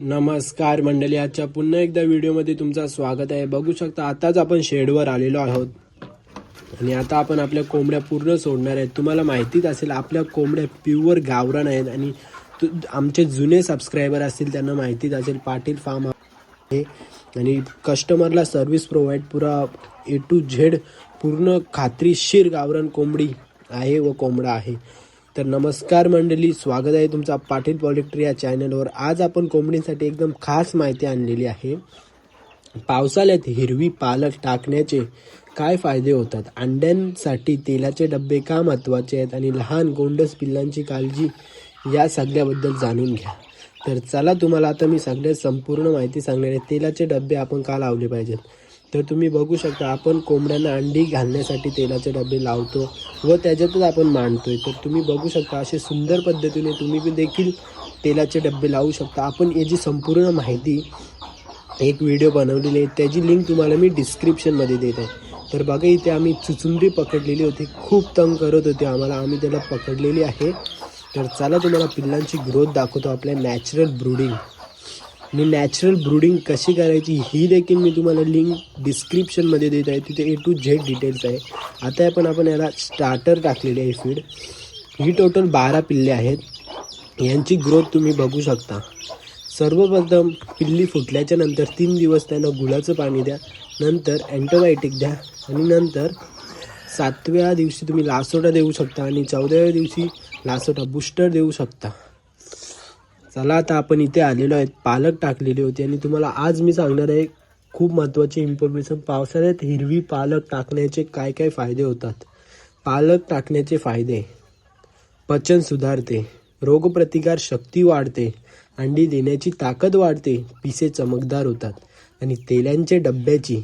नमस्कार मंडळी आजच्या पुन्हा एकदा व्हिडिओमध्ये तुमचं स्वागत आहे. बघू शकता आताच आपण शेडवर आलेलो आहोत. आणि आता आपण आपल्या कोंबड्या पूर्ण सोडणार आहेत. तुम्हाला माहितीच असेल आपल्या कोंबड्या प्युअर गावरान आहेत. आणि तु- आमचे जुने सबस्क्रायबर असतील त्यांना माहितीच असेल पाटील फार्म आहे. आणि कस्टमरला सर्व्हिस प्रोव्हाइड पुरा ए टू झेड पूर्ण खात्रीशीर गावरान कोंबडी आहे व कोंबडा आहे. तर नमस्कार मंडळी स्वागत आहे तुमचा पाटील पॉलिट्री या चॅनलवर. आज आपण कोंबडीसाठी एकदम खास माहिती आणलेली आहे. पावसाळ्यात हिरवी पालक टाकण्याचे काय फायदे होतात? अंड्यांसाठी तेलाचे डबे का महत्त्वाचे आहेत? आणि लहान गोंडस पिल्लांची काळजी या सगळ्याबद्दल जाणून घ्या. तर चला तुम्हाला आता मी सगळ्यात संपूर्ण माहिती सांगणार आहे. तेलाचे डबे आपण का लावले पाहिजेत? तर तुम्ही बघू शकता आपण कोंबड्यांना अंडी घालण्यासाठी तेलाचे डबे लावतो व त्याच्यातच आपण मांडतोय. तर तुम्ही बघू शकता असे सुंदर पद्धतीने तुम्ही बी देखील तेलाचे डबे लावू शकता. आपण याची संपूर्ण माहिती एक व्हिडिओ बनवलेली आहे त्याची लिंक तुम्हाला मी डिस्क्रिप्शनमध्ये देत आहे. तर बघा इथे आम्ही चुचुंबरी पकडलेली होती. खूप तंग करत होते आम्हाला. आम्ही त्याला पकडलेली आहे. तर चला तुम्हाला पिल्लांची ग्रोथ दाखवतो आपल्या नॅचरल ब्रुडिंग. आणि नॅचरल ब्रुडिंग कशी करायची ही देखील मी तुम्हाला लिंक डिस्क्रिप्शनमध्ये देत आहे. तिथे ए टू झेड डिटेल्स आहे. आता पण आपण याला स्टार्टर टाकलेली आहे फीड ही टोटल बारा पिल्ले आहेत. यांची ग्रोथ तुम्ही बघू शकता. सर्वप्रथम पिल्ली फुटल्याच्या नंतर तीन दिवस त्यांना गुळाचं पाणी द्या. नंतर अँटोबायोटिक द्या. आणि नंतर सातव्या दिवशी तुम्ही लासोटा देऊ शकता आणि चौदाव्या दिवशी लासोटा बूस्टर देऊ शकता. चला आता आपण इथे आलेलो आहेत. पालक टाकलेली होती आणि तुम्हाला आज मी सांगणार आहे खूप महत्त्वाची इन्फॉर्मेशन पावसाळ्यात हिरवी पालक टाकण्याचे काय काय फायदे होतात? पालक टाकण्याचे फायदे. पचन सुधारते. रोगप्रतिकार शक्ती वाढते. अंडी देण्याची ताकद वाढते. पिसे चमकदार होतात. आणि तेलांच्या डब्याची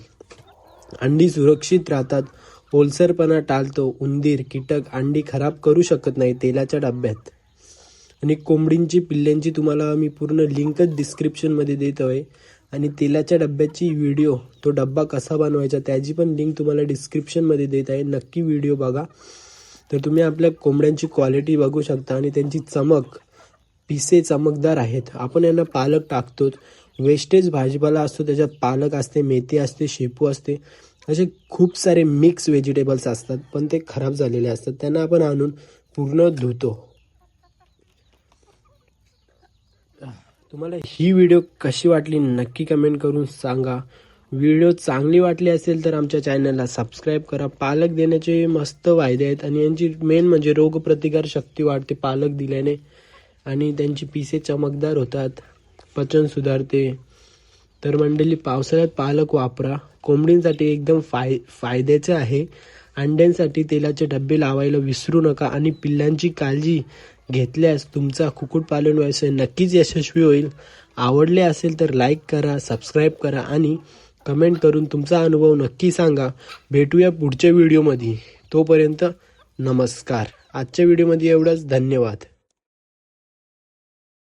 अंडी सुरक्षित राहतात. ओलसरपणा टाळतो. उंदीर कीटक अंडी खराब करू शकत नाही तेलाच्या डब्यात. आणि कोंबडींची पिल्ल्यांची तुम्हाला मी पूर्ण लिंकच डिस्क्रिप्शनमध्ये देत आहे. आणि तेलाच्या डब्याची व्हिडिओ तो डब्बा कसा बनवायचा त्याची पण लिंक तुम्हाला डिस्क्रिप्शनमध्ये देत आहे. नक्की व्हिडिओ बघा. तर तुम्ही आपल्या कोंबड्यांची क्वालिटी बघू शकता आणि त्यांची चमक पिसे चमकदार आहेत. आपण यांना पालक टाकतो वेस्टेज भाजीपाला असतो त्याच्यात पालक असते मेथी असते शेपू असते. असे खूप सारे मिक्स व्हेजिटेबल्स असतात पण ते खराब झालेले असतात. त्यांना आपण आणून पूर्ण धुतो. तुम्हाला ही व्हिडिओ कशी वाटली नक्की कमेंट करून सांगा. व्हिडिओ चांगली वाटली असेल तर आमच्या चॅनलला सबस्क्राईब करा. पालक देण्याचे मस्त फायदे आहेत आणि यांची मेन म्हणजे रोगप्रतिकार शक्ती वाढते पालक दिल्याने. आणि त्यांची पिसे चमकदार होतात. पचन सुधारते. तर मंडळी पावसाळ्यात पालक वापरा. कोंबडींसाठी एकदम फाय फायद्याचे आहे. अंड्यांसाठी तेलाचे डबे लावायला विसरू नका आणि पिल्लांची काळजी घेतल्यास तुमचा कुक्कुटपालन व्यवसाय नक्कीच यशस्वी होईल. आवडले असेल तर लाईक करा सबस्क्राईब करा आणि कमेंट करून तुमचा अनुभव नक्की सांगा. भेटूया पुढच्या व्हिडिओमध्ये तोपर्यंत नमस्कार. आजच्या व्हिडिओमध्ये एवढंच. धन्यवाद.